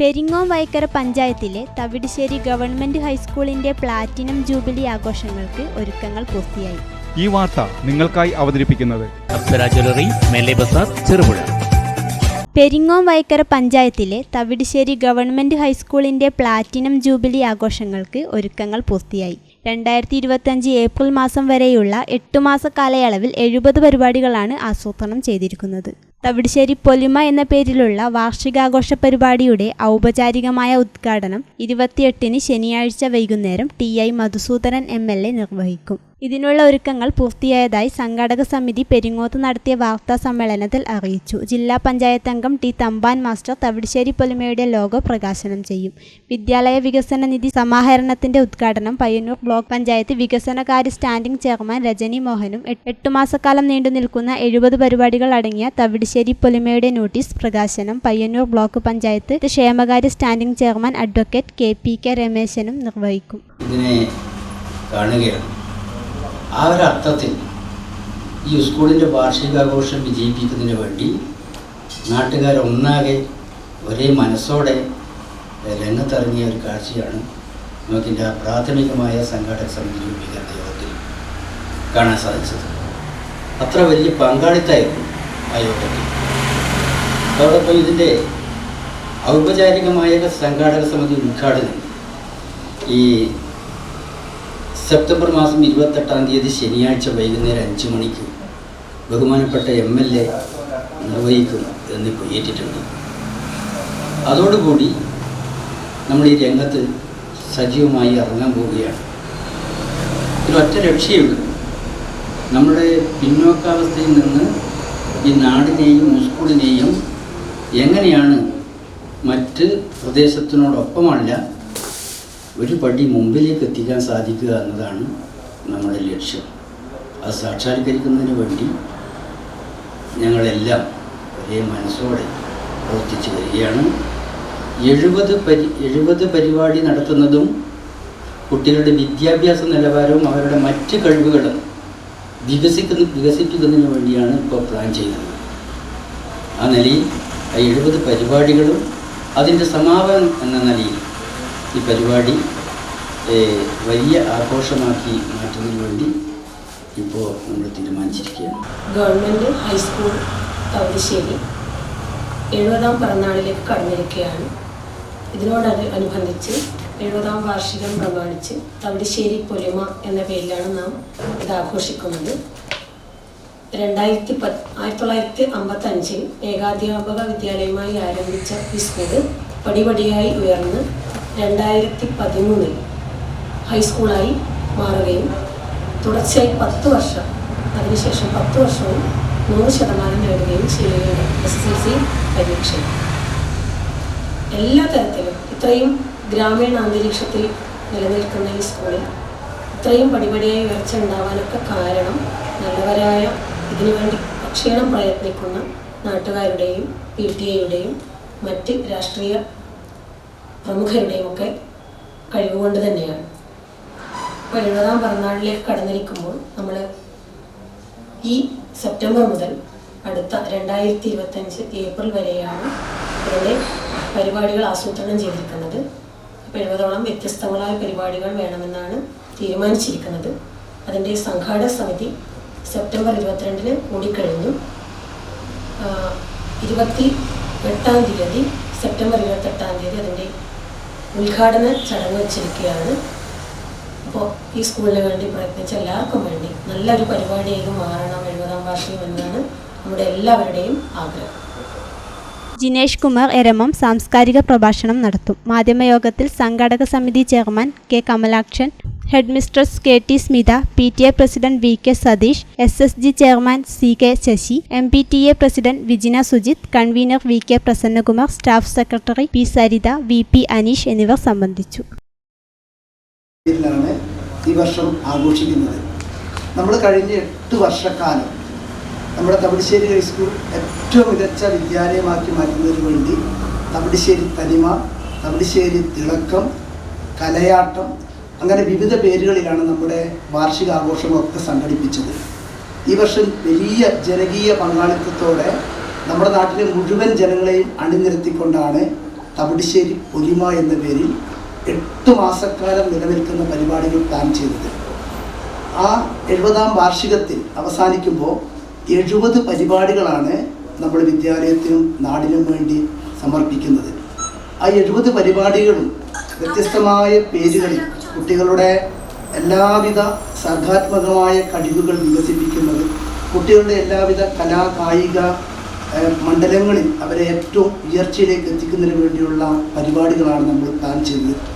പെരിങ്ങോം വൈക്കര പഞ്ചായത്തിലെ തവിടുശ്ശേരി ഗവൺമെന്റ് ഹൈസ്കൂളിന്റെ platinum jubilee ആഘോഷങ്ങൾക്ക് ഒരുക്കങ്ങൾ പൂർത്തിയായി. ഈ വാർത്ത നിങ്ങൾക്കായി അവതരിപ്പിക്കുന്നത് ചെറുപുഴ. പെരിങ്ങോം വൈക്കര പഞ്ചായത്തിലെ തവിടുശ്ശേരി ഗവൺമെന്റ് ഹൈസ്കൂളിന്റെ പ്ലാറ്റിനം ജൂബിലി ആഘോഷങ്ങൾക്ക് ഒരുക്കങ്ങൾ പൂർത്തിയായി. രണ്ടായിരത്തി ഇരുപത്തഞ്ച് ഏപ്രിൽ മാസം വരെയുള്ള എട്ടു മാസ കാലയളവിൽ എഴുപത് പരിപാടികളാണ് ആസൂത്രണം ചെയ്തിരിക്കുന്നത്. തവിടുശ്ശേരി പൊലിമ എന്ന പേരിലുള്ള വാർഷികാഘോഷ പരിപാടിയുടെ ഔപചാരികമായ ഉദ്ഘാടനം ഇരുപത്തിയെട്ടിന് ശനിയാഴ്ച വൈകുന്നേരം T I Madhusoodanan M L A നിർവഹിക്കും. ഇതിനുള്ള ഒരുക്കങ്ങൾ പൂർത്തിയായതായി സംഘാടക സമിതി പെരിങ്ങോത്ത് നടത്തിയ വാർത്താ സമ്മേളനത്തിൽ അറിയിച്ചു. ജില്ലാ പഞ്ചായത്ത് അംഗം ടി തമ്പാൻ മാസ്റ്റർ തവിടുശ്ശേരി പൊലിമയുടെ ലോഗോ പ്രകാശനം ചെയ്യും. വിദ്യാലയ വികസന നിധി സമാഹരണത്തിന്റെ ഉദ്ഘാടനം പയ്യന്നൂർ ബ്ലോക്ക് പഞ്ചായത്ത് വികസനകാര്യ സ്റ്റാൻഡിംഗ് ചെയർമാൻ രജനി മോഹനും എട്ട് മാസക്കാലം നീണ്ടു നിൽക്കുന്ന എഴുപത് പരിപാടികൾ അടങ്ങിയ തവിടുശ്ശേരി പൊലിമയുടെ നോട്ടീസ് പ്രകാശനം പയ്യന്നൂർ ബ്ലോക്ക് പഞ്ചായത്ത് ക്ഷേമകാര്യ standing chairman advocate K P K രമേശനും നിർവഹിക്കും. ഇതിനെ കാണുകയാണ്. ആ ഒരു അർത്ഥത്തിൽ ഈ സ്കൂളിന്റെ വാർഷികാഘോഷം വിജയിപ്പിക്കുന്നതിന് വേണ്ടി നാട്ടുകാരൊന്നാകെ ഒരേ മനസ്സോടെ രംഗത്തിറങ്ങിയ ഒരു കാഴ്ചയാണ് നമുക്കിന്റെ പ്രാഥമികമായ സംഘാടക സമിതി രൂപീകരണ യോഗത്തിൽ കാണാൻ സാധിച്ചത്. അത്ര വലിയ പങ്കാളിത്തമായിരുന്നു. ആ യോഗത്തിൽ അതോടൊപ്പം ഇതിന്റെ ഔപചാരികമായ സംഘാടക സമിതി ഉദ്ഘാടനം ഈ സെപ്റ്റംബർ മാസം ഇരുപത്തെട്ടാം തീയതി ശനിയാഴ്ച വൈകുന്നേരം അഞ്ച് മണിക്ക് ബഹുമാനപ്പെട്ട എം എൽ എ നിർവഹിക്കും എന്ന് ഏറ്റിട്ടുണ്ട് അതോടുകൂടി നമ്മൾ ഈ രംഗത്ത് സജീവമായി ഇറങ്ങാൻ പോവുകയാണ്. ഇതിലൊറ്റ രക്ഷയുള്ളൂ. നമ്മുടെ പിന്നോക്കാവസ്ഥയിൽ നിന്ന് ഈ നാടിനെയും സ്കൂളിനെയും എങ്ങനെയാണ് മറ്റ് പ്രദേശത്തിനോടൊപ്പമല്ല ഒരു പടി മുമ്പിലേക്ക് എത്തിക്കാൻ സാധിക്കുക എന്നതാണ് നമ്മുടെ ലക്ഷ്യം. അത് സാക്ഷാത്കരിക്കുന്നതിന് വേണ്ടി ഞങ്ങളെല്ലാം ഒരേ മനസ്സോടെ പ്രവർത്തിച്ചു വരികയാണ്. എഴുപത് പരി എഴുപത് പരിപാടി നടത്തുന്നതും കുട്ടികളുടെ വിദ്യാഭ്യാസ നിലവാരവും അവരുടെ മറ്റ് കഴിവുകളും വികസിക്കുന്ന വികസിപ്പിക്കുന്നതിന് വേണ്ടിയാണ് ഇപ്പോൾ പ്ലാൻ ചെയ്യുന്നത്. ആ നിലയിൽ ആ എഴുപത് പരിപാടികളും അതിന്റെ സമാപനം എന്ന നിലയിൽ ഈ പരിപാടി വലിയ ആഘോഷമാക്കി മാറ്റുന്നതിന് വേണ്ടി ഇപ്പോൾ നമ്മൾ തീരുമാനിച്ചിരിക്കുകയാണ്. ഗവൺമെന്റ് ഹൈസ്കൂൾ തവരിശ്ശേരി എഴുപതാം പിറന്നാളിലേക്ക് കടന്നിരിക്കുകയാണ്. ഇതിനോട് അനുബന്ധിച്ച് എഴുപതാം വാർഷികം പ്രമാണിച്ച് തവിടശ്ശേരി പൊലിമ എന്ന പേരിലാണ് നാം ഇത് ആഘോഷിക്കുന്നത്. രണ്ടായിരത്തി പത്ത് ആയിരത്തി തൊള്ളായിരത്തി അമ്പത്തി അഞ്ചിൽ ഏകാധ്യാപക വിദ്യാലയമായി ആരംഭിച്ച ഈ സ്കൂൾ പടിപടിയായി ഉയർന്ന് രണ്ടായിരത്തി പതിമൂന്നിൽ ഹൈസ്കൂളായി മാറുകയും തുടർച്ചയായി പത്ത് വർഷം അതിനുശേഷം പത്ത് വർഷവും നൂറ് ശതമാനം നേടുകയും ചെയ്യുകയാണ് എസ് എസ് എൽ സി പരീക്ഷയിൽ. എല്ലാ തരത്തിലും ഇത്രയും ഗ്രാമീണ അന്തരീക്ഷത്തിൽ നിലനിൽക്കുന്ന ഈ സ്കൂളിൽ ഇത്രയും പടിപടിയായി ഉയർച്ച ഉണ്ടാവാനൊക്കെ കാരണം നല്ലവരായ ഇതിനുവേണ്ടി അക്ഷീണം പ്രയത്നിക്കുന്ന നാട്ടുകാരുടെയും പി ടി എയുടെയും മറ്റ് രാഷ്ട്രീയ പ്രമുഖരുടെയും ഒക്കെ കഴിവുകൊണ്ട് തന്നെയാണ്. എഴുപതാം പിറന്നാളിലേക്ക് കടന്നിരിക്കുമ്പോൾ നമ്മൾ ഈ സെപ്റ്റംബർ മുതൽ അടുത്ത രണ്ടായിരത്തി ഇരുപത്തഞ്ച് ഏപ്രിൽ വരെയാണ് ഇതിന്റെ പരിപാടികൾ ആസൂത്രണം ചെയ്തിരിക്കുന്നത്. അപ്പോൾ എഴുപതോളം വ്യത്യസ്തങ്ങളായ പരിപാടികൾ വേണമെന്നാണ് തീരുമാനിച്ചിരിക്കുന്നത്. അതിന്റെ സംഘാടക സമിതി സെപ്റ്റംബർ ഇരുപത്തിരണ്ടിന് കൂടിക്കഴിഞ്ഞു. ഇരുപത്തി എട്ടാം തീയതി സെപ്റ്റംബർ ഇരുപത്തെട്ടാം തീയതി അതിന്റെ ഉദ്ഘാടന ചടങ്ങ് വെച്ചിരിക്കുകയാണ്. അപ്പോൾ ഈ സ്കൂളിന് വേണ്ടി പ്രയത്നിച്ച എല്ലാവർക്കും വേണ്ടി നല്ലൊരു പരിപാടിയായി മാറണം. എഴുപതാം വാർഷികം എന്നാണ് നമ്മുടെ എല്ലാവരുടെയും ആഗ്രഹം. ജിനേഷ് കുമാർ എരമം സാംസ്കാരിക പ്രഭാഷണം നടത്തും. മാധ്യമയോഗത്തിൽ സംഘാടക സമിതി chairman K Kamalakshan headmistress K T Smitha P T A president V K Satheesh S S G chairman C K Sasi M P T A president Vijina Sujith convener V K Prasannakumar staff secretary P Saritha V P Aneesh എന്നിവർ സംബന്ധിച്ചു. ഈ വർഷം ആഘോഷിക്കുന്നത്. നമ്മൾ കഴിഞ്ഞ എട്ട് വർഷക്കാലം നമ്മുടെ തമിഴ്ശ്ശേരി ഹൈസ്കൂൾ ഏറ്റവും മികച്ച വിദ്യാലയമാക്കി മാറ്റുന്നതിന് വേണ്ടി തമിഴ്ശ്ശേരി തനിമ തമിഴ്ശ്ശേരി തിളക്കം കലയാട്ടം അങ്ങനെ വിവിധ പേരുകളിലാണ് നമ്മുടെ വാർഷിക വാർഷികാഘോഷങ്ങളൊക്കെ സംഘടിപ്പിച്ചത്. ഈ വർഷം വലിയ ജനകീയ പങ്കാളിത്തത്തോടെ നമ്മുടെ നാട്ടിലെ മുഴുവൻ ജനങ്ങളെയും അണിനിരത്തിക്കൊണ്ടാണ് തമിഴ്ശ്ശേരി പൊലിമ എന്ന പേരിൽ എട്ട് മാസക്കാലം നിലനിൽക്കുന്ന പരിപാടികൾ പ്ലാൻ ചെയ്തത്. ആ എഴുപതാം വാർഷികത്തിൽ അവസാനിക്കുമ്പോൾ എഴുപത് പരിപാടികളാണ് നമ്മൾ വിദ്യാലയത്തിനും നാടിനും വേണ്ടി സമർപ്പിക്കുന്നത്. ആ എഴുപത് പരിപാടികളും വ്യത്യസ്തമായ പേരുകളിൽ കുട്ടികളുടെ എല്ലാവിധ സർഗാത്മകമായ കഴിവുകൾ വികസിപ്പിക്കുന്നത് കുട്ടികളുടെ എല്ലാവിധ കലാ കായിക മണ്ഡലങ്ങളിൽ അവരെ ഏറ്റവും ഉയർച്ചയിലേക്ക് എത്തിക്കുന്നതിന് വേണ്ടിയുള്ള പരിപാടികളാണ് നമ്മൾ പ്ലാൻ ചെയ്തത്